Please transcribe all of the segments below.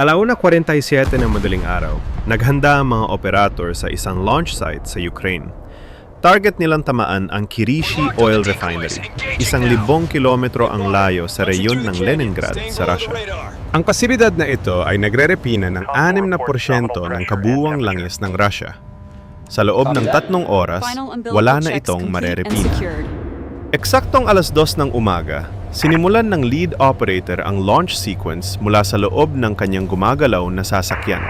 Alauna 47 ng madaling araw, naghanda ang mga operator sa isang launch site sa Ukraine. Target nilang tamaan ang Kirishi Oil Refinery, isang libong kilometro ang layo sa reyon ng Leningrad sa Russia. Ang pasilidad na ito ay nagre-repina ng 6% ng kabuwang langis ng Russia. Sa loob ng tatlong oras, wala na itong marerepina. Eksaktong alas dos ng umaga, sinimulan ng lead operator ang launch sequence mula sa loob ng kanyang gumagalaw na sasakyan.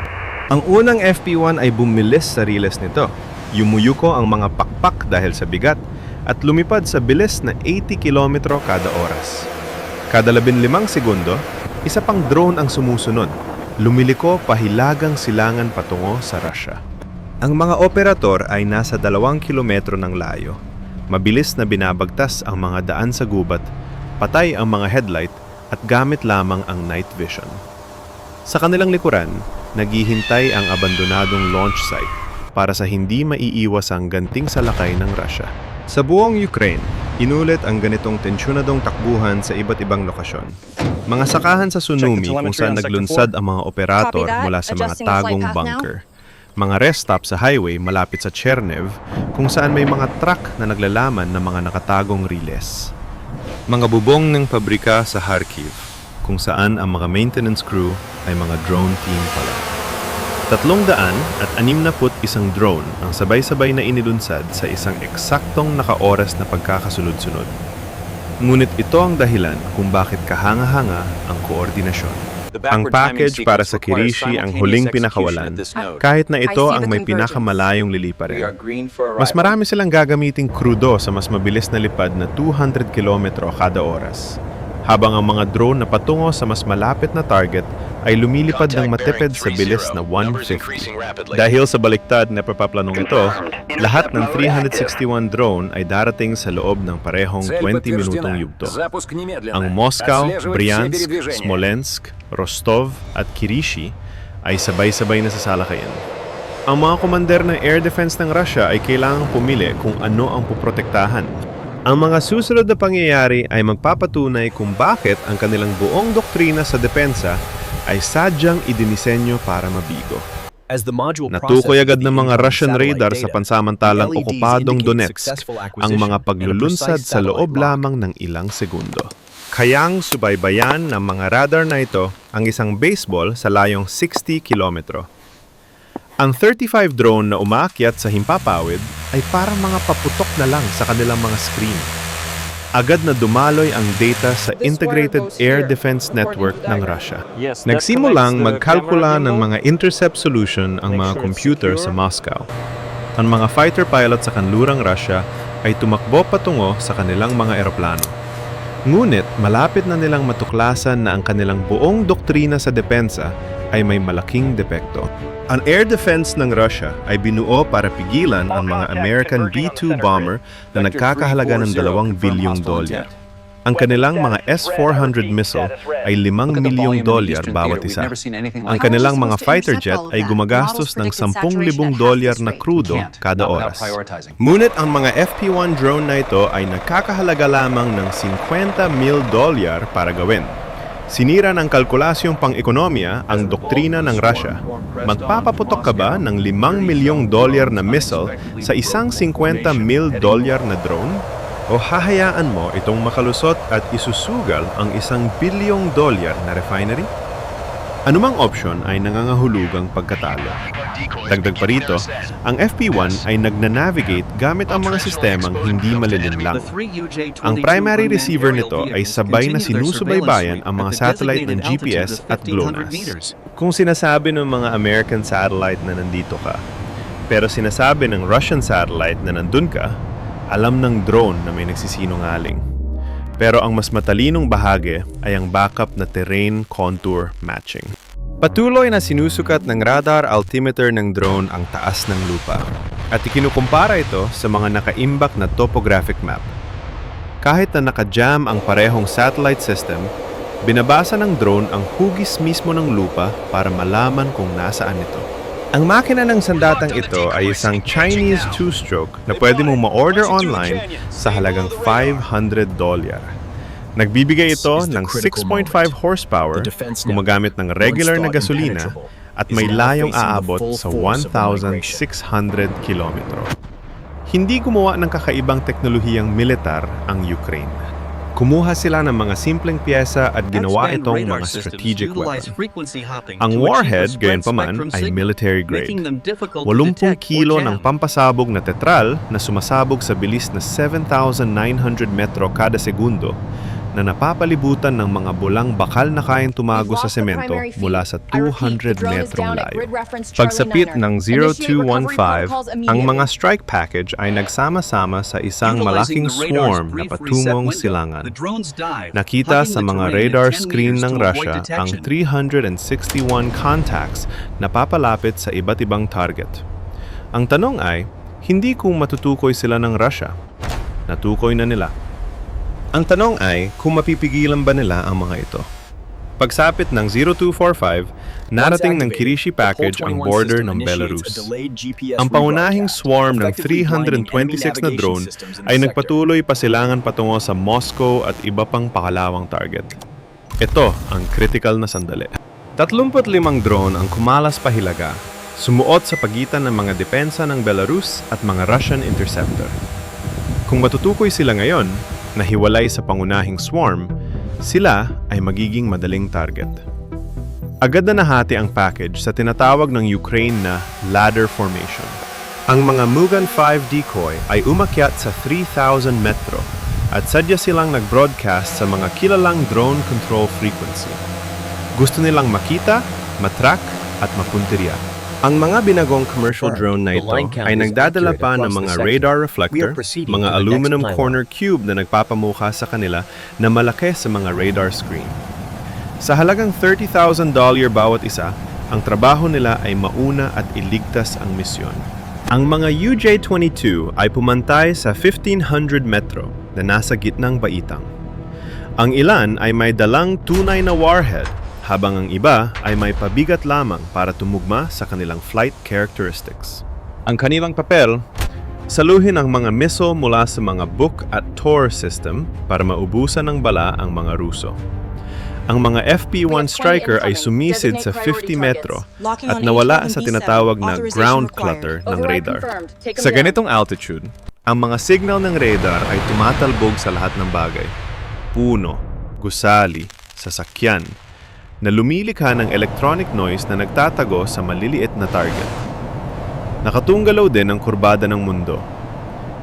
Ang unang FP1 ay bumilis sa riles nito. Yumuyuko ang mga pakpak dahil sa bigat at lumipad sa bilis na 80 kilometro kada oras. Kada 15 segundo, isa pang drone ang sumusunod. Lumiliko pahilagang silangan patungo sa Russia. Ang mga operator ay nasa dalawang kilometro ng layo. Mabilis na binabagtas ang mga daan sa gubat, patay ang mga headlight at gamit lamang ang night vision. Sa kanilang likuran, naghihintay ang abandonadong launch site para sa hindi maiiwas ang ganting salakay ng Russia. Sa buong Ukraine, inulit ang ganitong tensyonadong takbuhan sa iba't ibang lokasyon. Mga sakahan sa Sunumi kung saan naglunsad ang mga operator mula sa mga tagong bunker. Mga rest stop sa highway malapit sa Chernev kung saan may mga truck na naglalaman ng mga nakatagong riles. Mga bubong ng pabrika sa Kharkiv kung saan ang mga maintenance crew ay mga drone team pala. Tatlong daan at anim na put isang drone ang sabay-sabay na inilunsad sa isang eksaktong nakaoras na pagkakasunod-sunod. Ngunit ito ang dahilan kung bakit kahanga-hanga ang koordinasyon. Ang package para sa Kirishi ang huling pinakawalan, kahit na ito ang may pinakamalayong liliparin. Mas marami silang gagamiting krudo sa mas mabilis na lipad na 200 kilometro kada oras. Habang ang mga drone na patungo sa mas malapit na target ay lumilipad ng matipid sa bilis na 150. Dahil sa baliktad na papaplanong ito, lahat ng 361 drone ay darating sa loob ng parehong 20 minutong yugto. Ang Moscow, Bryansk, Smolensk, Rostov at Kirishi ay sabay-sabay na sasalakayin. Ang mga komander ng air defense ng Russia ay kailangang pumili kung ano ang puprotektahan. Ang mga susunod na pangyayari ay magpapatunay kung bakit ang kanilang buong doktrina sa depensa ay sadyang idinisenyo para mabigo. Natukoy agad ng mga Russian radar sa pansamantalang okupadong Donetsk ang mga paglulunsad sa loob lamang ng ilang segundo. Kayang subaybayan ng mga radar na ito ang isang baseball sa layong 60 kilometro. Ang 35 drone na umaakyat sa himpapawid ay parang mga paputok na lang sa kanilang mga screen. Agad na dumaloy ang data sa Integrated Air Defense Network ng Russia. Nagsimulang magkalkula ng mga intercept solution ang mga computer sa Moscow. Ang mga fighter pilot sa kanlurang Russia ay tumakbo patungo sa kanilang mga eroplano. Ngunit malapit na nilang matuklasan na ang kanilang buong doktrina sa depensa ay may malaking depekto. Ang air defense ng Russia ay binuo para pigilan ang mga American B-2 bomber na nagkakahalaga ng 2 bilyong dolyar. Ang kanilang mga S-400 missile ay 5 milyong dolyar bawat isa. Ang kanilang mga fighter jet ay gumagastos ng 10,000 dolyar na krudo kada oras. Ngunit ang mga FP-1 drone na ito ay nagkakahalaga lamang ng 50 mil dolyar para gawin. Sinira ng kalkulasyong pang-ekonomiya ang doktrina ng Russia. Magpapaputok ka ba ng 5 milyong dolyar na missile sa isang 50 mil dolyar na drone? O hahayaan mo itong makalusot at isusugal ang isang bilyong dolyar na refinery? Anumang opsyon ay nangangahulugang pagkatalo. Dagdag pa rito, ang FP1 ay nagnanavigate gamit ang mga sistemang hindi malilinlang. Ang primary receiver nito ay sabay na sinusubaybayan ang mga satellite ng GPS at GLONASS. Kung sinasabi ng mga American satellite na nandito ka, pero sinasabi ng Russian satellite na nandun ka, alam ng drone na may nagsisinungaling. Pero ang mas matalinong bahagi ay ang backup na terrain contour matching. Patuloy na sinusukat ng radar altimeter ng drone ang taas ng lupa at ikinukumpara ito sa mga nakaimbak na topographic map. Kahit na nakajam ang parehong satellite system, binabasa ng drone ang hugis mismo ng lupa para malaman kung nasaan ito. Ang makina ng sandatang ito ay isang Chinese two-stroke na pwede mong ma-order online sa halagang 500 dolyar. Nagbibigay ito ng critical 6.5 moment. horsepower, gumagamit ng regular na gasolina, at may layong aabot sa force of the migration. 1,600 kilometro. Hindi gumawa ng kakaibang teknolohiyang militar ang Ukraine. Kumuha sila ng mga simpleng pyesa at ginawa itong mga strategic weapon. Ang warhead, gayon pa man, spectrum ay military grade. them difficult to 80 detect or kilo ng pampasabog na tetral na sumasabog sa bilis na 7,900 metro kada segundo na napapalibutan ng mga bulang bakal na kayang tumago sa semento mula sa 200 metrong layo. Pagsapit ng 0215, ang mga strike package ay nagsama-sama sa isang malaking swarm na patungong silangan. Nakita sa mga radar at 10 screen ng Russia ang detection. 361 contacts na papalapit sa iba't ibang target. Ang tanong ay, hindi kung matutukoy sila ng Russia. Natukoy na nila. Ang tanong ay kung mapipigilan ba nila ang mga ito. Pagsapit ng 0245, narating ng Kirishi package ang border ng Belarus. Ang pangunahing swarm ng 326 na drone ay nagpatuloy pasilangan patungo sa Moscow at iba pang pakalawang target. Ito ang critical na sandali. 35 drone ang kumalas pa hilaga, sumuot sa pagitan ng mga depensa ng Belarus at mga Russian interceptor. Kung matutukoy sila ngayon, na hiwalay sa pangunahing swarm, sila ay magiging madaling target. Agad na nahati ang package sa tinatawag ng Ukraine na ladder formation. Ang mga Mugan 5 decoy ay umakyat sa 3,000 metro at sadya silang nag-broadcast sa mga kilalang drone control frequency. Gusto nilang makita, matrack at mapuntirya. Ang mga binagong commercial drone na ito ay nagdadala pa ng mga radar reflector, mga aluminum corner cube na nagpapamukha sa kanila na malaki sa mga radar screen. Sa halagang $30,000 bawat isa, ang trabaho nila ay mauna at iligtas ang misyon. Ang mga UJ-22 ay pumantay sa 1500 metro na nasa gitnang baitang. Ang ilan ay may dalang tunay na warhead habang ang iba ay may pabigat lamang para tumugma sa kanilang flight characteristics. Ang kanilang papel, saluhin ang mga missile mula sa mga Buk at Tor system para maubusan ng bala ang mga Ruso. Ang mga FP-1 Striker ay sumisid sa 50 metro at nawala sa tinatawag na ground clutter ng radar. Sa ganitong altitude, ang mga signal ng radar ay tumatalbog sa lahat ng bagay. Puno, gusali, sasakyan, na lumilikha ng electronic noise na nagtatago sa maliliit na target. Nakatunggalaw din ang kurbada ng mundo.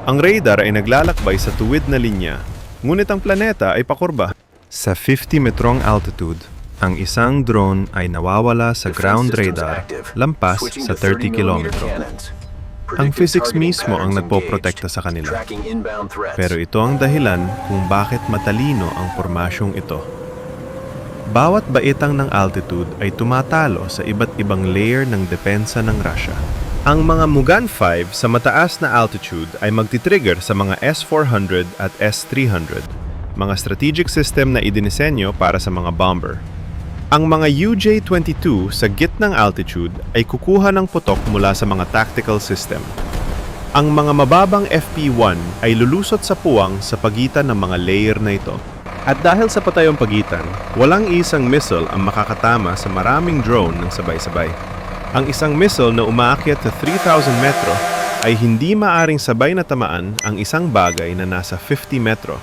Ang radar ay naglalakbay sa tuwid na linya, ngunit ang planeta ay pakurba. Sa 50 metrong altitude, ang isang drone ay nawawala sa ground radar lampas sa 30 kilometro. Ang physics mismo ang nagpoprotekta sa kanila. Pero ito ang dahilan kung bakit matalino ang pormasyong ito. Bawat baitang ng altitude ay tumatalo sa iba't ibang layer ng depensa ng Russia. Ang mga Mugan 5 sa mataas na altitude ay magti-trigger sa mga S-400 at S-300, mga strategic system na idinisenyo para sa mga bomber. Ang mga UJ-22 sa gitnang altitude ay kukuha ng putok mula sa mga tactical system. Ang mga mababang FP-1 ay lulusot sa puwang sa pagitan ng mga layer na ito. At dahil sa patayong pagitan, walang isang missile ang makakatama sa maraming drone ng sabay-sabay. Ang isang missile na umaakyat sa 3,000 metro ay hindi maaring sabay na tamaan ang isang bagay na nasa 50 metro.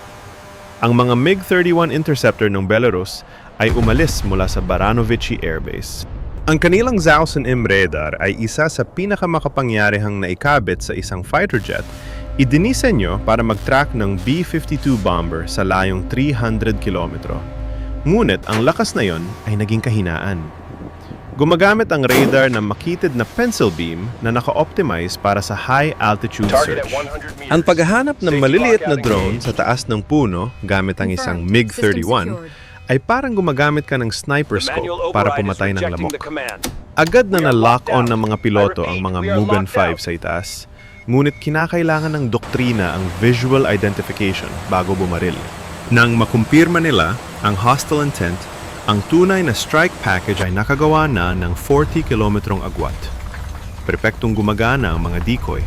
Ang mga MiG-31 interceptor ng Belarus ay umalis mula sa Baranovichy Air Base. Ang kanilang Zausen M radar ay isa sa pinakamakapangyarihang naikabit sa isang fighter jet Idinisenyo para mag-track ng B-52 bomber sa layong 300 kilometro. Ngunit ang lakas na yon ay naging kahinaan. Gumagamit ang radar ng makitid na pencil beam na naka-optimize para sa high-altitude search. Ang paghahanap ng maliliit na drone sa taas ng puno gamit ang isang MiG-31 ay parang gumagamit ka ng sniper scope para pumatay ng lamok. Agad na na-lock on ng mga piloto ang mga Mugan 5 sa itaas, ngunit kinakailangan ng doktrina ang visual identification bago bumaril. Nang makumpirma nila ang hostile intent, ang tunay na strike package ay nakagawa na ng 40 kilometrong agwat. Perpektong gumagana ang mga decoy.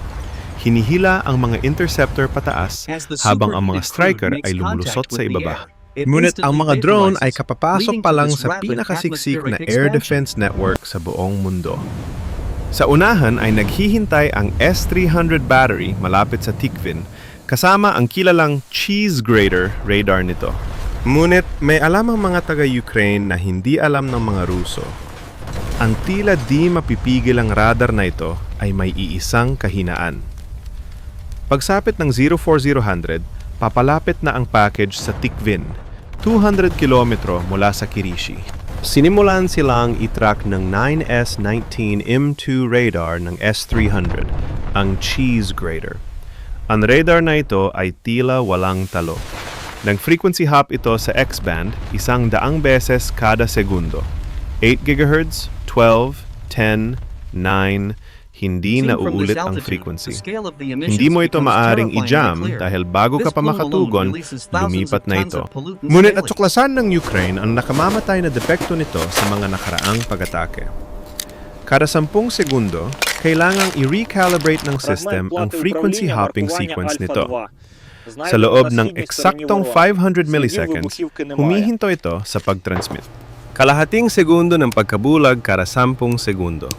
Hinihila ang mga interceptor pataas habang ang mga striker ay lumulusot sa ibaba. Ngunit ang mga drone ay kapapasok pa lang sa pinakasiksik na air defense network sa buong mundo. Sa unahan ay naghihintay ang S-300 battery malapit sa Tikvin kasama ang kilalang cheese grater radar nito. Ngunit may alam ang mga taga-Ukraine na hindi alam ng mga Ruso. Ang tila di mapipigil ang radar na ito ay may iisang kahinaan. Pagsapit ng 04000, papalapit na ang package sa Tikvin, 200 kilometro mula sa Kirishi. Sinimulan silang itrack ng 9S-19 M2 radar ng S-300, ang cheese grater. Ang radar na ito ay tila walang talo. Nag-frequency hop ito sa X-band isang daang beses kada segundo. 8 GHz, 12, 10, 9, hindi na uulit ang frequency. Hindi mo ito maaring i-jam dahil bago ka pa makatugon, lumipat na ito. Ngunit natuklasan ng Ukraine ang nakamamatay na depekto nito sa mga nakaraang pag-atake. Kada sampung segundo, kailangang i-recalibrate ng system ang frequency hopping sequence nito. Sa loob ng eksaktong 500 milliseconds, humihinto ito sa pag-transmit. Kalahating segundo ng pagkabulag kada sampung segundo.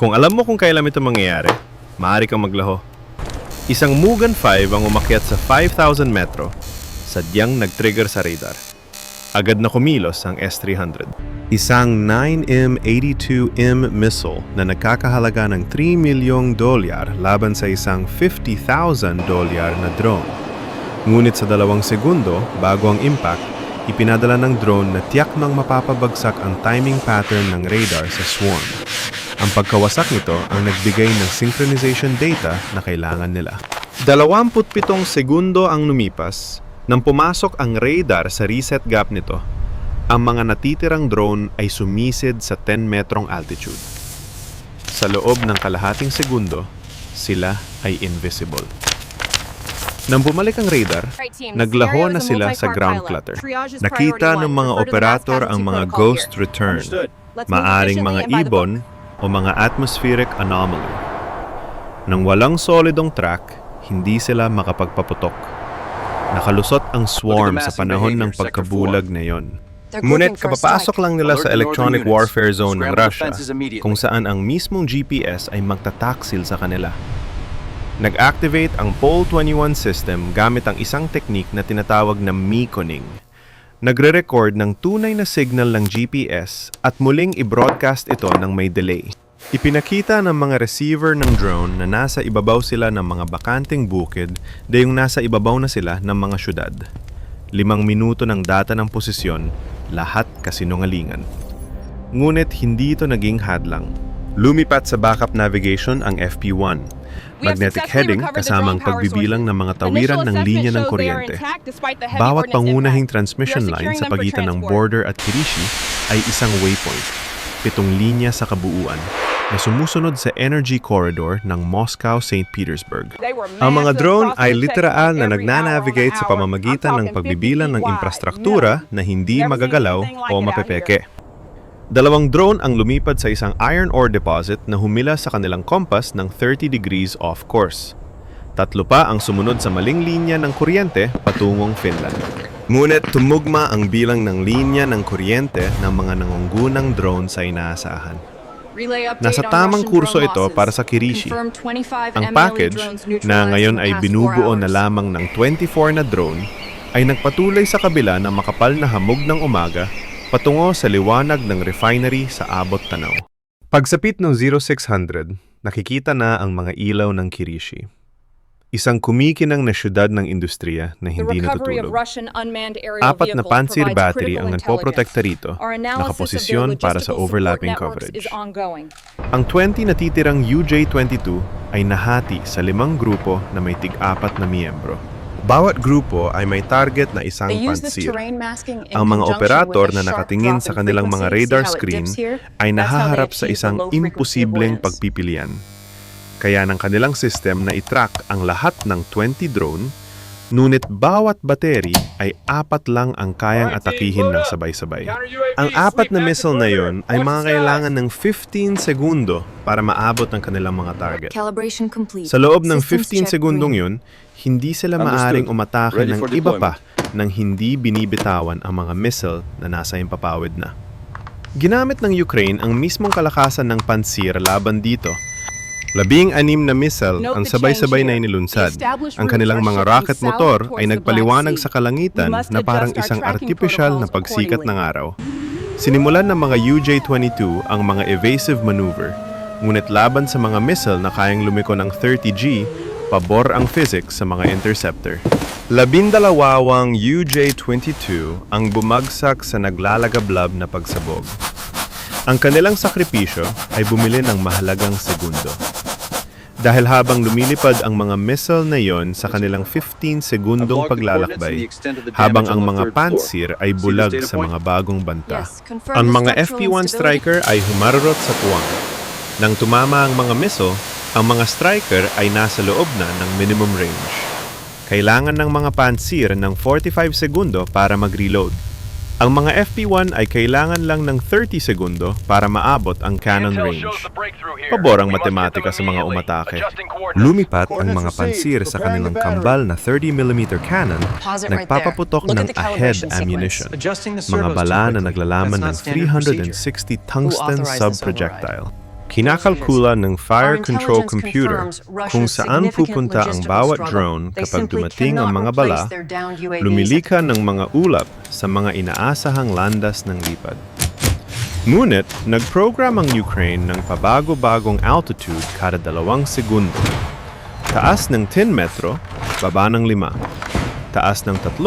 Kung alam mo kung kailan ito mangyayari, maaari kang maglaho. Isang Mugen 5 ang umakyat sa 5,000 metro, sadyang nag-trigger sa radar. Agad na kumilos ang S-300. Isang 9M82M missile na nagkakahalaga ng 3 milyong dolyar laban sa isang 50,000 dolyar na drone. Ngunit sa dalawang segundo, bago ang impact, ipinadala ng drone na tiyak nang mapapabagsak ang timing pattern ng radar sa swarm. Ang pagkawasak nito ang nagbigay ng synchronization data na kailangan nila. 27 segundo ang lumipas nang pumasok ang radar sa reset gap nito. Ang mga natitirang drone ay sumisid sa 10 metrong altitude. Sa loob ng kalahating segundo, sila ay invisible. Nang bumalik ang radar, naglaho na sila sa ground clutter. Nakita ng mga operator ang mga ghost return, maaring mga ibon o mga atmospheric anomaly. Nang walang solidong track, hindi sila makapagpaputok. Nakalusot ang swarm sa panahon ng pagkabulag na yon. Ngunit kapapasok lang nila sa electronic warfare zone ng Russia, kung saan ang mismong GPS ay magtataksil sa kanila. Nag-activate ang Pole 21 system gamit ang isang teknik na tinatawag na meconing. Nagre-record ng tunay na signal ng GPS at muling i-broadcast ito ng may delay. Ipinakita ng mga receiver ng drone na nasa ibabaw sila ng mga bakanting bukid dayong nasa ibabaw na sila ng mga syudad. Limang minuto ng data ng posisyon, lahat kasinungalingan. Ngunit hindi ito naging hadlang. Lumipat sa backup navigation ang FP1. Magnetic heading kasamang pagbibilang ng mga tawiran ng linya ng kuryente. Bawat pangunahing transmission line sa pagitan ng border at Kirishi ay isang waypoint, pitong linya sa kabuuan, na sumusunod sa energy corridor ng Moscow-St. Petersburg. Ang mga drone ay literal na nagnanavigate sa pamamagitan ng pagbibilang ng infrastruktura na hindi magagalaw o mapepeke. Dalawang drone ang lumipad sa isang iron ore deposit na humila sa kanilang compass ng 30 degrees off course. Tatlo pa ang sumunod sa maling linya ng kuryente patungong Finland. Ngunit tumugma ang bilang ng linya ng kuryente ng mga nangunggunang drone sa inaasahan. Nasa tamang kurso ito para sa Kirishi. Ang package, na ngayon ay binubuo na lamang ng 24 na drone, ay nagpatuloy sa kabila ng makapal na hamog ng umaga patungo sa liwanag ng refinery sa abot tanaw. Pagsapit ng 0600, nakikita na ang mga ilaw ng Kirishi. Isang kumikinang na syudad ng industriya na hindi natutulog. Apat na pansir battery ang nagpoprotekta rito, nakaposisyon para sa overlapping coverage. Ang 20 natitirang UJ-22 ay nahati sa limang grupo na may tig-apat na miyembro. Bawat grupo ay may target na isang pansir. Ang mga operator na nakatingin sa kanilang mga radar screen ay nahaharap sa isang imposibleng pagpipilian. Kaya ng kanilang system na itrack ang lahat ng 20 drone, ngunit bawat battery ay apat lang ang kayang atakihin ng sabay-sabay. Ang apat na missile na yon ay mga kailangan ng 15 segundo para maabot ang kanilang mga target. Calibration complete. Sa loob ng Systems 15 check segundong yun, Hindi sila Understood. maaring umatake Ready ng iba pa nang hindi binibitawan ang mga missile na nasa impapawid na. Ginamit ng Ukraine ang mismong kalakasan ng pansir laban dito. Labing anim na missile ang sabay-sabay na inilunsad. Ang kanilang mga rocket motor ay nagpaliwanag sa kalangitan na parang isang artificial na pagsikat ng araw. Sinimulan ng mga UJ-22 ang mga evasive maneuver, ngunit laban sa mga missile na kayang lumiko ng 30G, pabor ang physics sa mga interceptor. Labindalawawang UJ-22 ang bumagsak sa naglalagablab na pagsabog. Ang kanilang sakripisyo ay bumili ng mahalagang segundo. Dahil habang lumilipad ang mga missile na yon sa kanilang 15 segundong paglalakbay, habang ang mga pansir ay bulag sa mga bagong banta. Ang mga FP-1 striker ay humarurot sa puwang. Nang tumama ang mga missile, ang mga striker ay nasa loob na ng minimum range. Kailangan ng mga pansir ng 45 segundo para mag-reload. Ang mga FP-1 ay kailangan lang ng 30 segundo para maabot ang cannon range. Pabor ang matematika sa mga umatake. Lumipat ang mga pansir sa kanilang kambal na 30mm cannon, nagpapaputok ng ahead ammunition, mga bala na naglalaman ng 360 tungsten sub-projectile. Kinakalkula ng fire control computer kung saan pupunta ang bawat drone kapag dumating ang mga bala, lumilika ng mga ulap sa mga inaasahang landas ng lipad. Ngunit, nag-program ang Ukraine ng pabago-bagong altitude kada dalawang segundo. Taas ng 10 metro, baba ng 5. Taas ng 3,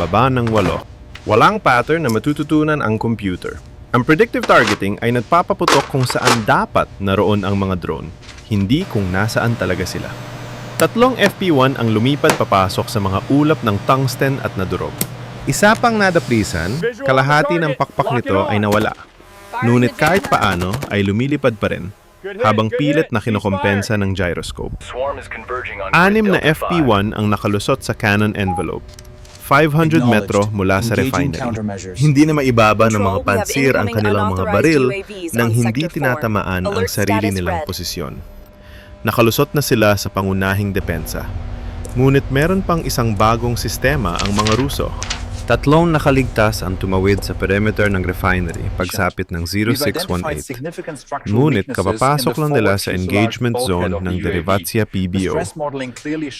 baba ng 8. Walang pattern na matututunan ang computer. Ang predictive targeting ay nagpapaputok kung saan dapat naroon ang mga drone, hindi kung nasaan talaga sila. Tatlong FP-1 ang lumipad papasok sa mga ulap ng tungsten at nadurog. Isa pang nadaplisan, kalahati ng pakpak nito ay nawala. Ngunit kahit paano ay lumilipad pa rin, habang pilit na kinokompensa ng gyroscope. Anim na FP-1 ang nakalusot sa cannon envelope. 500 metro mula sa refinery. Hindi na maibaba ng mga pansir ang kanilang mga baril nang hindi tinatamaan ang sarili nilang posisyon. Nakalusot na sila sa pangunahing depensa. Ngunit meron pang isang bagong sistema ang mga Ruso. Tatlong nakaligtas ang tumawid sa perimeter ng refinery pagsapit ng 0618. Ngunit kapapasok lang nila sa engagement zone ng Derivatia PBO.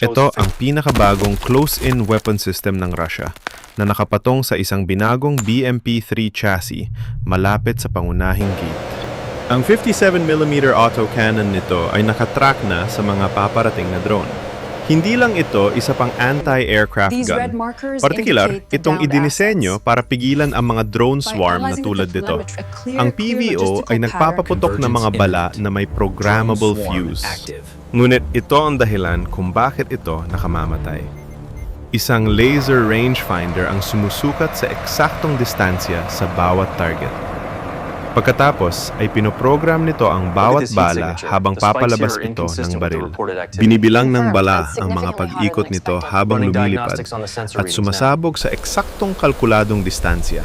Ito ang pinakabagong close-in weapon system ng Russia na nakapatong sa isang binagong BMP-3 chassis malapit sa pangunahing gate. Ang 57mm autocannon nito ay nakatrack na sa mga paparating na drone. Hindi lang ito isa pang anti-aircraft gun. Partikular, itong idinisenyo para pigilan ang mga drone swarm na tulad clear- Ang PVO ay nagpapaputok ng mga bala na may programmable fuse. Ngunit ito ang dahilan kung bakit ito nakamamatay. Isang laser rangefinder ang sumusukat sa eksaktong distansya sa bawat target. Pagkatapos ay pinoprogram nito ang bawat bala habang papalabas ito ng baril. Binibilang ng bala ang mga pag-ikot nito habang lumilipad at sumasabog sa eksaktong kalkuladong distansya.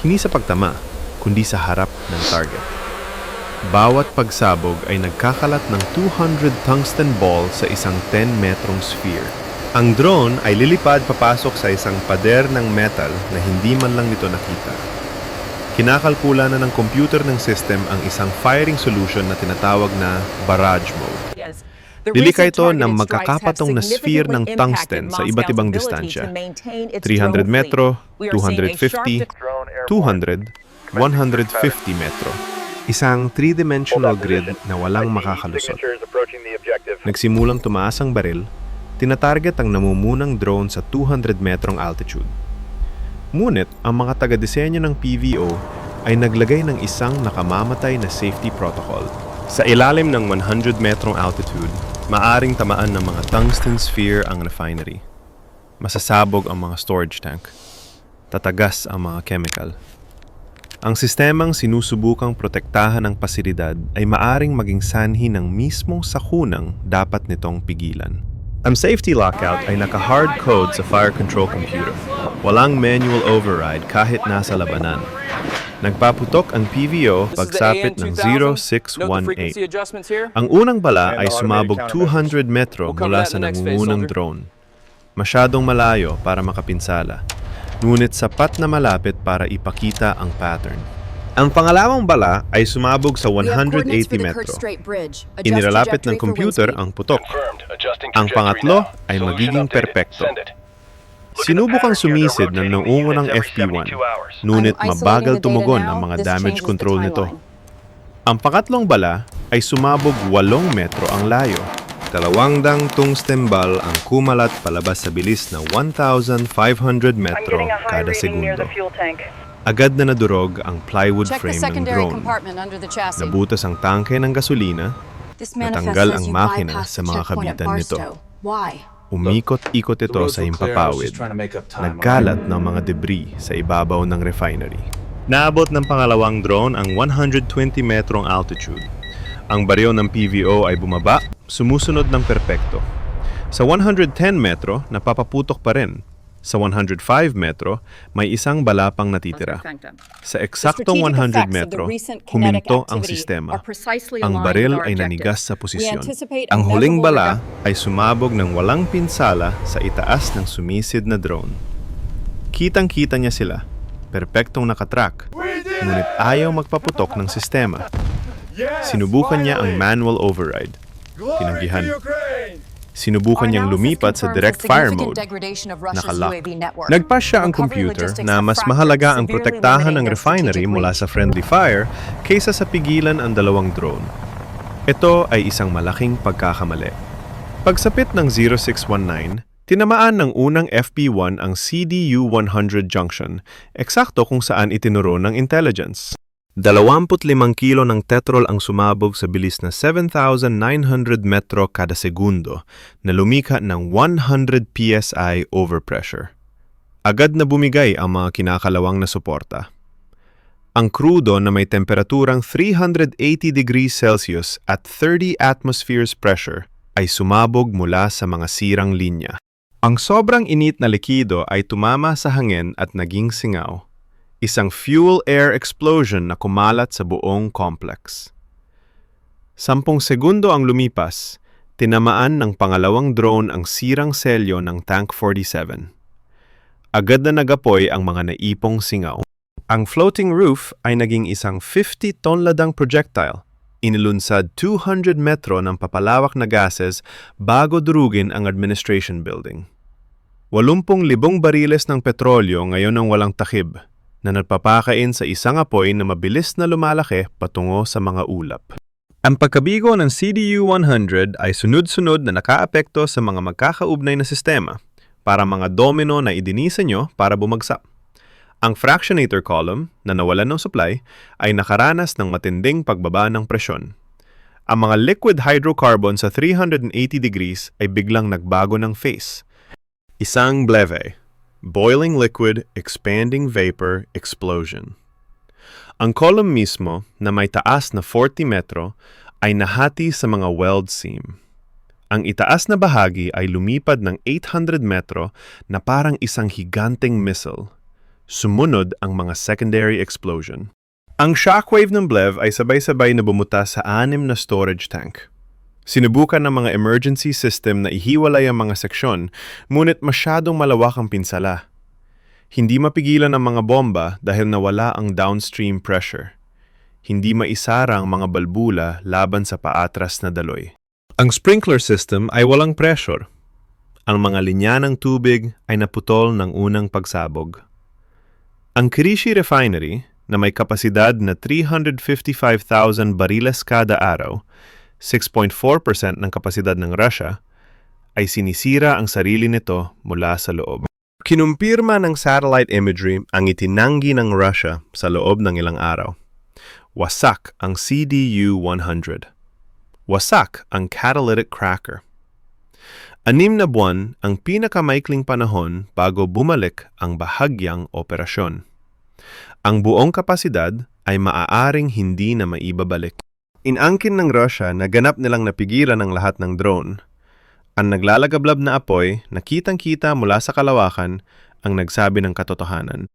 Hindi sa pagtama, kundi sa harap ng target. Bawat pagsabog ay nagkakalat ng 200 tungsten ball sa isang 10 metrong sphere. Ang drone ay lilipad papasok sa isang pader ng metal na hindi man lang nito nakita. Kinakalkula na ng computer ng system ang isang firing solution na tinatawag na barrage mode. Lilika ito ng magkakapatong na sphere ng tungsten sa iba't ibang distansya. 300 metro, 250, 200, 150 metro. Isang three-dimensional grid na walang makakalusot. Nagsimulang tumaas ang baril, tinatarget ang namumunang drone sa 200 metrong altitude. Ngunit ang mga taga-disenyo ng PVO ay naglagay ng isang nakamamatay na safety protocol. Sa ilalim ng 100 metrong altitude, maaring tamaan ng mga tungsten sphere ang refinery. Masasabog ang mga storage tank. Tatagas ang mga chemical. Ang sistemang sinusubukang protektahan ng pasilidad ay maaring maging sanhi ng mismong sakunang dapat nitong pigilan. Ang safety lockout ay naka-hard code sa fire control computer. Walang manual override kahit nasa labanan. Nagpaputok ang PVO pagsapit ng 0618. Ang unang bala ay sumabog 200 metro mula sa nangungunang drone. Masyadong malayo para makapinsala, ngunit sapat na malapit para ipakita ang pattern. Ang pangalawang bala ay sumabog sa 180 metro. Inilalapit ng computer ang putok. Ang pangatlo ay magiging perpekto. Sinubukang sumisid ng nauungunang FP1, ngunit mabagal tumugon ang mga damage control nito. Ang pangatlong bala ay sumabog 8 metro ang layo. Dalawang dang tungsten ball ang kumalat palabas sa bilis na 1,500 metro kada segundo. Agad na nadurog ang plywood frame ng drone. Nabutas ang tangke ng gasolina, natanggal ang makina sa mga kabitan nito. Umikot-ikot ito sa himpapawid. Nagkalat ng mga debris sa ibabaw ng refinery. Naabot ng pangalawang drone ang 120 metrong altitude. Ang baryo ng PVO ay bumaba, sumusunod ng perpekto. Sa 110 metro, napapaputok pa rin. Sa 105 metro, may isang bala pang natitira. Sa eksaktong 100 metro, huminto ang sistema. Ang baril ay nanigas sa posisyon. Ang huling bala ay sumabog ng walang pinsala sa itaas ng sumisid na drone. Kitang-kita niya sila, perpektong nakatrack, ngunit ayaw magpaputok ng sistema. Sinubukan niya ang manual override. Tinanggihan. Sinubukan niyang lumipat sa direct fire mode. Nakalock. Nagpa siya ang computer na mas mahalaga ang protektahan ng refinery mula sa friendly fire kaysa sa pigilan ang dalawang drone. Ito ay isang malaking pagkakamali. Pagsapit ng 0619, tinamaan ng unang FP1 ang CDU-100 junction, eksakto kung saan itinuro ng intelligence. 25 kilo ng tetrol ang sumabog sa bilis na 7,900 metro kada segundo na lumika ng 100 PSI overpressure. Agad na bumigay ang mga kinakalawang na suporta. Ang krudo na may temperaturang 380 degrees Celsius at 30 atmospheres pressure ay sumabog mula sa mga sirang linya. Ang sobrang init na likido ay tumama sa hangin at naging singaw isang fuel-air explosion na kumalat sa buong complex. Sampung segundo ang lumipas, tinamaan ng pangalawang drone ang sirang selyo ng Tank 47. Agad na nagapoy ang mga naipong singaw. Ang floating roof ay naging isang 50-ton ladang projectile. Inilunsad 200 metro ng papalawak na gases bago durugin ang administration building. 80 libong bariles ng petrolyo ngayon ang walang takip na nagpapakain sa isang apoy na mabilis na lumalaki patungo sa mga ulap. Ang pagkabigo ng CDU-100 ay sunod-sunod na nakaapekto sa mga magkakaugnay na sistema para mga domino na idinisa nyo para bumagsak. Ang fractionator column na nawalan ng supply ay nakaranas ng matinding pagbaba ng presyon. Ang mga liquid hydrocarbon sa 380 degrees ay biglang nagbago ng phase. Isang bleve, boiling liquid, expanding vapor, explosion. Ang column mismo, na may taas na 40 metro, ay nahati sa mga weld seam. Ang itaas na bahagi ay lumipad ng 800 metro na parang isang higanteng missile. Sumunod ang mga secondary explosion. Ang shockwave ng BLEV ay sabay-sabay na bumuta sa anim na storage tank. Sinubukan ng mga emergency system na ihiwalay ang mga seksyon, ngunit masyadong malawak ang pinsala. Hindi mapigilan ang mga bomba dahil nawala ang downstream pressure. Hindi maisara ang mga balbula laban sa paatras na daloy. Ang sprinkler system ay walang pressure. Ang mga linya ng tubig ay naputol ng unang pagsabog. Ang Kirishi Refinery, na may kapasidad na 355,000 bariles kada araw, 6.4% ng kapasidad ng Russia, ay sinisira ang sarili nito mula sa loob. Kinumpirma ng satellite imagery ang itinanggi ng Russia sa loob ng ilang araw. Wasak ang CDU-100. Wasak ang catalytic cracker. Anim na buwan ang pinakamaikling panahon bago bumalik ang bahagyang operasyon. Ang buong kapasidad ay maaaring hindi na maibabalik. Inangkin ng Russia na ganap nilang napigilan ang lahat ng drone. Ang naglalagablab na apoy na kitang-kita mula sa kalawakan ang nagsabi ng katotohanan.